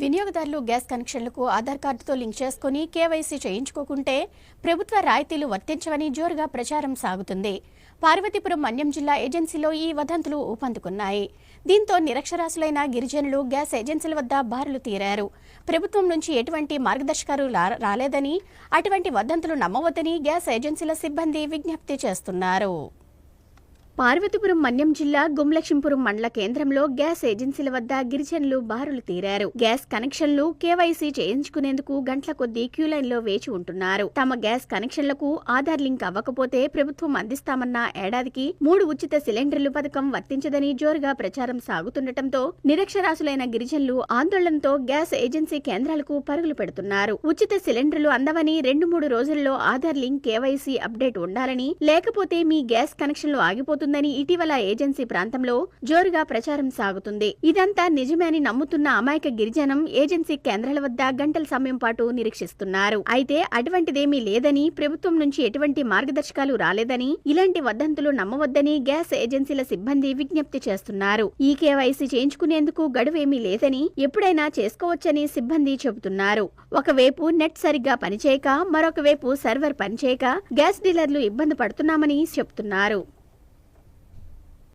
వినియోగదారులు గ్యాస్ కనెక్షన్లకు ఆధార్ కార్డుతో లింక్ చేసుకుని కేవైసీ చేయించుకోకుంటే ప్రభుత్వ రాయితీలు వర్తించవని జోరుగా ప్రచారం సాగుతుంది. పార్వతీపురం మన్యం జిల్లా ఏజెన్సీలో ఈ వదంతులు ఊపందుకున్నాయి. దీంతో నిరక్షరాస్యులైన గిరిజనులు గ్యాస్ ఏజెన్సీల వద్ద బారులు తీరారు. ప్రభుత్వం నుంచి ఎటువంటి మార్గదర్శకాలు రాలేదని అటువంటి వదంతులు నమ్మవద్దని గ్యాస్ ఏజెన్సీల సిబ్బంది విజ్ఞప్తి చేస్తున్నారు. పార్వతీపురం మన్యం జిల్లా గుమ్లక్ష్మీపురం మండల కేంద్రంలో గ్యాస్ ఏజెన్సీల వద్ద గిరిజనులు బారులు తీరారు. గ్యాస్ కనెక్షన్లు కేవైసీ చేయించుకునేందుకు గంటల కొద్దీ క్యూ లైన్లో వేచి ఉంటున్నారు. తమ గ్యాస్ కనెక్షన్లకు ఆధార్ లింక్ అవ్వకపోతే ప్రభుత్వం అందిస్తామన్న ఏడాదికి మూడు ఉచిత సిలిండర్లు పథకం వర్తించదని జోరుగా ప్రచారం సాగుతుండటంతో నిరక్షరాసులైన గిరిజనులు ఆందోళనతో గ్యాస్ ఏజెన్సీ కేంద్రాలకు పరుగులు పెడుతున్నారు. ఉచిత సిలిండర్లు అందవని రెండు మూడు రోజుల్లో ఆధార్ లింక్ కేవైసీ అప్డేట్ ఉండాలని లేకపోతే మీ గ్యాస్ కనెక్షన్లు అవుతుందని ఇటీవల ఏజెన్సీ ప్రాంతంలో జోరుగా ప్రచారం సాగుతుంది. ఇదంతా నిజమే అని నమ్ముతున్న అమాయక గిరిజనం ఏజెన్సీ కేంద్రాల వద్ద గంటల సమయం పాటు నిరీక్షిస్తున్నారు. అయితే అటువంటిదేమీ లేదని ప్రభుత్వం నుంచి ఎటువంటి మార్గదర్శకాలు రాలేదని ఇలాంటి వదంతులు నమ్మవద్దని గ్యాస్ ఏజెన్సీల సిబ్బంది విజ్ఞప్తి చేస్తున్నారు. ఈ కేవైసీ చేయించుకునేందుకు గడువేమీ లేదని ఎప్పుడైనా చేసుకోవచ్చని సిబ్బంది చెబుతున్నారు. ఒకవైపు నెట్ సరిగ్గా పనిచేయక మరొకవైపు సర్వర్ పనిచేయక గ్యాస్ డీలర్లు ఇబ్బంది పడుతున్నామని చెబుతున్నారు